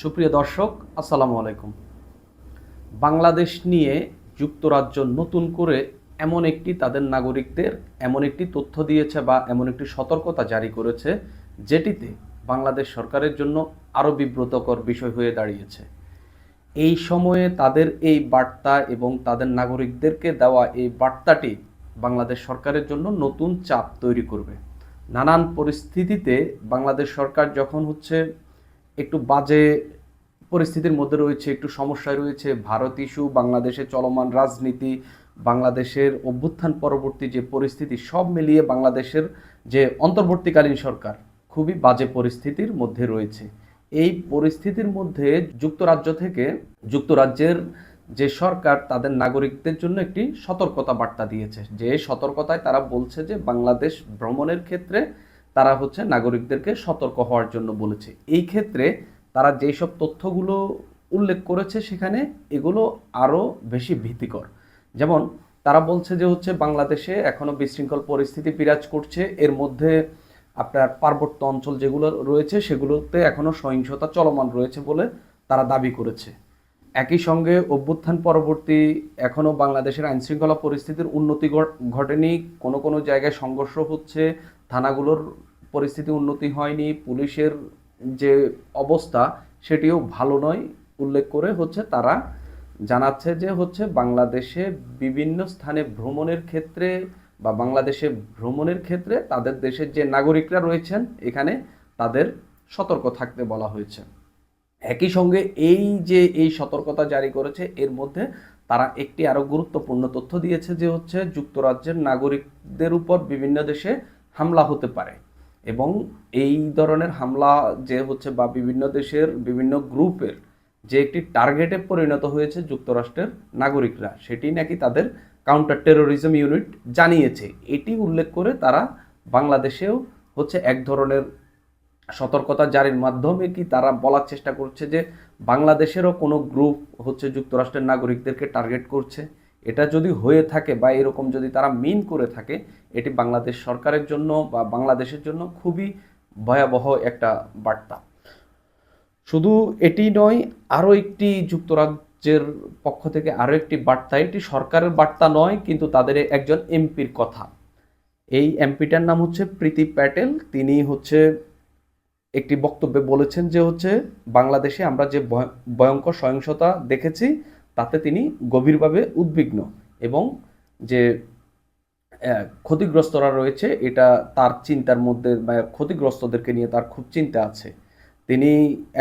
সুপ্রিয় দর্শক, আসসালামু আলাইকুম। বাংলাদেশ নিয়ে যুক্তরাজ্য নতুন করে এমন একটি তাদের নাগরিকদের এমন একটি তথ্য দিয়েছে বা এমন একটি সতর্কতা জারি করেছে যেটিতে বাংলাদেশ সরকারের জন্য আরও বিব্রতকর বিষয় হয়ে দাঁড়িয়েছে। এই সময়ে তাদের এই বার্তা এবং তাদের নাগরিকদেরকে দেওয়া এই বার্তাটি বাংলাদেশ সরকারের জন্য নতুন চাপ তৈরি করবে। নানান পরিস্থিতিতে বাংলাদেশ সরকার যখন হচ্ছে একটু বাজে পরিস্থিতির মধ্যে রয়েছে, একটু সমস্যায় রয়েছে। ভারত ইস্যু, বাংলাদেশে চলমান রাজনীতি, বাংলাদেশের অভ্যুত্থান পরবর্তী যে পরিস্থিতি, সব মিলিয়ে বাংলাদেশের যে অন্তর্বর্তীকালীন সরকার, খুবই বাজে পরিস্থিতির মধ্যে রয়েছে। এই পরিস্থিতির মধ্যে যুক্তরাজ্য থেকে যুক্তরাজ্যের যে সরকার, তাদের নাগরিকদের জন্য একটি সতর্কতা বার্তা দিয়েছে। যে সতর্কতায় তারা বলছে যে, বাংলাদেশ ভ্রমণের ক্ষেত্রে তারা হচ্ছে নাগরিকদেরকে সতর্ক হওয়ার জন্য বলেছে। এই ক্ষেত্রে তারা যেই সব তথ্যগুলো উল্লেখ করেছে সেখানে এগুলো আরও বেশি ভীতিকর। যেমন তারা বলছে যে হচ্ছে বাংলাদেশে এখনও বিশৃঙ্খল পরিস্থিতি বিরাজ করছে। এর মধ্যে আপনার পার্বত্য অঞ্চল যেগুলো রয়েছে সেগুলোতে এখনও সহিংসতা চলমান রয়েছে বলে তারা দাবি করেছে। একই সঙ্গে অভ্যুত্থান পরবর্তী এখনও বাংলাদেশের আইনশৃঙ্খলা পরিস্থিতির উন্নতি ঘট- ঘটেনি। কোনো কোনো জায়গায় সংঘর্ষ হচ্ছে, থানাগুলোর পরিস্থিতি উন্নতি হয়নি, পুলিশের যে অবস্থা সেটিও ভালো নয়, উল্লেখ করে হচ্ছে তারা জানাচ্ছে যে হচ্ছে বাংলাদেশে বিভিন্ন স্থানে ভ্রমণের ক্ষেত্রে বা বাংলাদেশে ভ্রমণের ক্ষেত্রে তাদের দেশের যে নাগরিকরা রয়েছেন, এখানে তাদের সতর্ক থাকতে বলা হয়েছে। একই সঙ্গে এই যে এই সতর্কতা জারি করেছে, এর মধ্যে তারা একটি আরও গুরুত্বপূর্ণ তথ্য দিয়েছে যে হচ্ছে যুক্তরাজ্যের নাগরিকদের উপর বিভিন্ন দেশে হামলা হতে পারে। এবং এই ধরনের হামলা যে হচ্ছে বা বিভিন্ন দেশের বিভিন্ন গ্রুপের যে একটি টার্গেটে পরিণত হয়েছে যুক্তরাষ্ট্রের নাগরিকরা, সেটি নাকি তাদের কাউন্টার টেরোরিজম ইউনিট জানিয়েছে। এটি উল্লেখ করে তারা বাংলাদেশেও হচ্ছে এক ধরনের সতর্কতা জারির মাধ্যমে কি তারা বলার চেষ্টা করছে যে বাংলাদেশেরও কোনো গ্রুপ হচ্ছে যুক্তরাষ্ট্রের নাগরিকদেরকে টার্গেট করছে? এটা যদি হয়ে থাকে বা এরকম যদি তারা মিন করে থাকে, এটি বাংলাদেশ সরকারের জন্য বা বাংলাদেশের জন্য খুবই ভয়াবহ একটা বার্তা। শুধু এটি নয়, আরও একটি যুক্তরাজ্যের পক্ষ থেকে আরও একটি বার্তা। এটি সরকারের বার্তা নয়, কিন্তু তাদের একজন এমপির কথা। এই এমপিটার নাম হচ্ছে প্রীতি প্যাটেল। তিনি হচ্ছে একটি বক্তব্যে বলেছেন যে হচ্ছে, বাংলাদেশে আমরা যে ভয়ঙ্কর সহিংসতা দেখেছি তাতে তিনি গভীরভাবে উদ্বিগ্ন এবং যে ক্ষতিগ্রস্তরা রয়েছে, এটা তার চিন্তার মধ্যে বা ক্ষতিগ্রস্তদেরকে নিয়ে তার খুব চিন্তা আছে। তিনি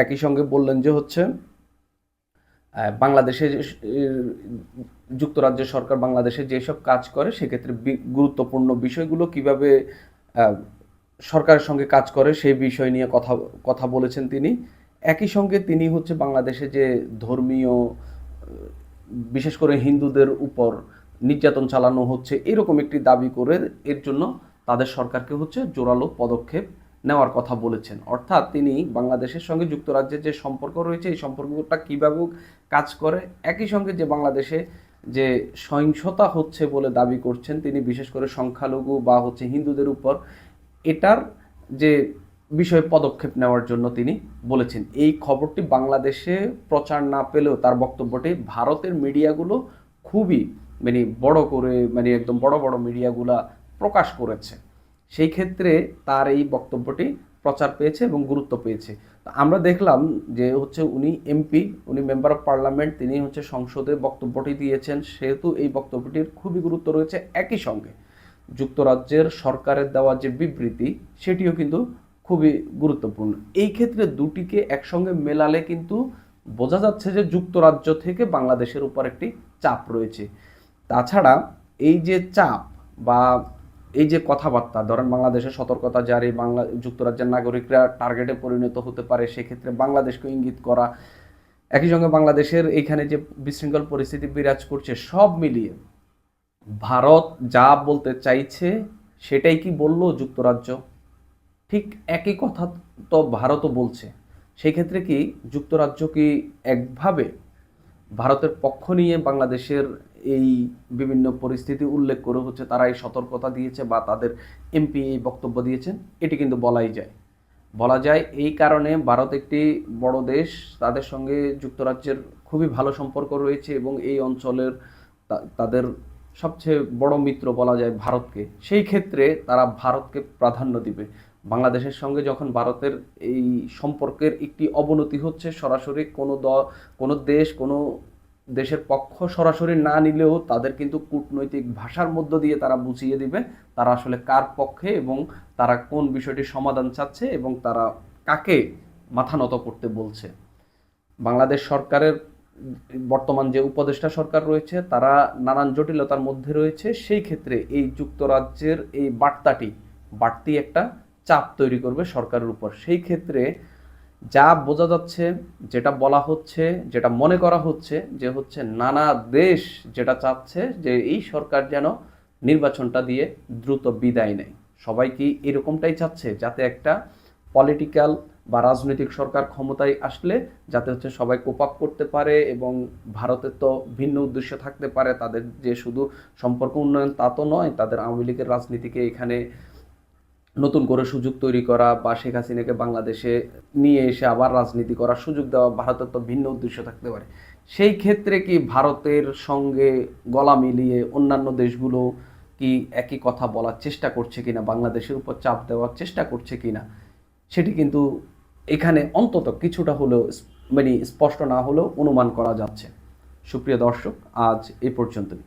একই সঙ্গে বললেন যে হচ্ছে বাংলাদেশে যুক্তরাজ্য সরকার বাংলাদেশে যেসব কাজ করে, সেক্ষেত্রে গুরুত্বপূর্ণ বিষয়গুলো কীভাবে সরকারের সঙ্গে কাজ করে, সেই বিষয় নিয়ে কথা কথা বলেছেন তিনি। একই সঙ্গে তিনি হচ্ছে বাংলাদেশে যে ধর্মীয় বিশেষ করে হিন্দুদের উপর নির্যাতন চালানো হচ্ছে, এরকম একটি দাবি করে এর জন্য তাদের সরকারকে হচ্ছে জোরালো পদক্ষেপ নেওয়ার কথা বলেছেন। অর্থাৎ তিনি বাংলাদেশের সঙ্গে যুক্তরাজ্যের যে সম্পর্ক রয়েছে, এই সম্পর্কটা কীভাবে কাজ করে, একই সঙ্গে যে বাংলাদেশে যে সহিংসতা হচ্ছে বলে দাবি করছেন, তিনি বিশেষ করে সংখ্যালঘু বা হচ্ছে হিন্দুদের উপর, এটার যে বিষয়ে পদক্ষেপ নেওয়ার জন্য তিনি বলেছেন। এই খবরটি বাংলাদেশে প্রচার না পেলেও তার বক্তব্যটি ভারতের মিডিয়াগুলো খুবই মানে বড় করে মানে একদম বড় বড় মিডিয়াগুলা প্রকাশ করেছে। সেই ক্ষেত্রে তার এই বক্তব্যটি প্রচার পেয়েছে এবং গুরুত্ব পেয়েছে। তো আমরা দেখলাম যে হচ্ছে উনি এমপি, উনি মেম্বার অফ পার্লামেন্ট, তিনি হচ্ছে সংসদে বক্তব্যটি দিয়েছেন। সেহেতু এই বক্তব্যটির খুবই গুরুত্ব রয়েছে একই সঙ্গে। যুক্তরাজ্যের সরকারের দেওয়া যে বিবৃতি, সেটিও কিন্তু খুবই গুরুত্বপূর্ণ। এই ক্ষেত্রে দুটিকে একসঙ্গে মেলালে কিন্তু বোঝা যাচ্ছে যে যুক্তরাজ্য থেকে বাংলাদেশের উপর একটি চাপ রয়েছে। তাছাড়া এই যে চাপ বা এই যে কথাবার্তা, ধরেন বাংলাদেশের সতর্কতা জারি, বাংলা, যুক্তরাজ্যের নাগরিকরা টার্গেটে পরিণত হতে পারে, সেক্ষেত্রে বাংলাদেশকে ইঙ্গিত করা, একই সঙ্গে বাংলাদেশের এইখানে যে বিশৃঙ্খল পরিস্থিতি বিরাজ করছে, সব মিলিয়ে ভারত যা বলতে চাইছে সেটাই কি বলল যুক্তরাজ্য? ঠিক একই কথা তো ভারতও বলছে। সেই ক্ষেত্রে কি যুক্তরাজ্য কি একভাবে ভারতের পক্ষ নিয়ে বাংলাদেশের এই বিভিন্ন পরিস্থিতি উল্লেখ করে হচ্ছে তারা এই সতর্কতা দিয়েছে বা তাদের এমপি এই বক্তব্য দিয়েছেন? এটি কিন্তু বলাই যায়। বলা যায় এই কারণে ভারত একটি বড় দেশ, তাদের সঙ্গে যুক্তরাজ্যের খুবই ভালো সম্পর্ক রয়েছে এবং এই অঞ্চলের তাদের সবচেয়ে বড় মিত্র বলা যায় ভারতকে। সেই ক্ষেত্রে তারা ভারতকে প্রাধান্য দিবে। বাংলাদেশের সঙ্গে যখন ভারতের এই সম্পর্কের একটি অবনতি হচ্ছে, সরাসরি কোনো দ, কোনো দেশ, কোনো দেশের পক্ষ সরাসরি না নিলেও তাদের কিন্তু কূটনৈতিক ভাষার মধ্য দিয়ে তারা বুঝিয়ে দিবে তারা আসলে কার পক্ষে এবং তারা কোন বিষয়টির সমাধান চাচ্ছে এবং তারা কাকে মাথা নত করতে বলছে। বাংলাদেশ সরকারের বর্তমান যে উপদেষ্টা সরকার রয়েছে, তারা নানান জটিলতার মধ্যে রয়েছে। সেই ক্ষেত্রে এই যুক্তরাজ্যের এই বার্তাটি বাড়তি একটা চাপ তৈরি করবে সরকারের উপর। সেই ক্ষেত্রে যা বোঝা যাচ্ছে, যেটা বলা হচ্ছে, যেটা মনে করা হচ্ছে, যে হচ্ছে নানা দেশ যেটা চাচ্ছে যে এই সরকার যেন নির্বাচনটা দিয়ে দ্রুত বিদায় নেয়। সবাই কি এরকমটাই চাচ্ছে? যাতে একটা পলিটিক্যাল বা রাজনৈতিক সরকার ক্ষমতায় আসলে যাতে হচ্ছে সবাই কোপ আপ করতে পারে এবং ভারতের তো ভিন্ন উদ্দেশ্য থাকতে পারে। তাদের যে শুধু সম্পর্ক উন্নয়ন তা তো নয়, তাদের আওয়ামী লীগের রাজনীতিকে এখানে নতুন করে সুযোগ তৈরি করা বা শেখ হাসিনাকে বাংলাদেশে নিয়ে এসে আবার রাজনীতি করার সুযোগ দেওয়া ভারতের তো ভিন্ন উদ্দেশ্য থাকতে পারে। সেই ক্ষেত্রে কি ভারতের সঙ্গে গলা মিলিয়ে অন্যান্য দেশগুলো কি একই কথা বলার চেষ্টা করছে কিনা, বাংলাদেশের উপর চাপ দেওয়ার চেষ্টা করছে কিনা, সেটি কিন্তু এখানে অন্তত কিছুটা হলেও মানে স্পষ্ট না হলেও অনুমান করা যাচ্ছে। সুপ্রিয় দর্শক, আজ এ পর্যন্তই।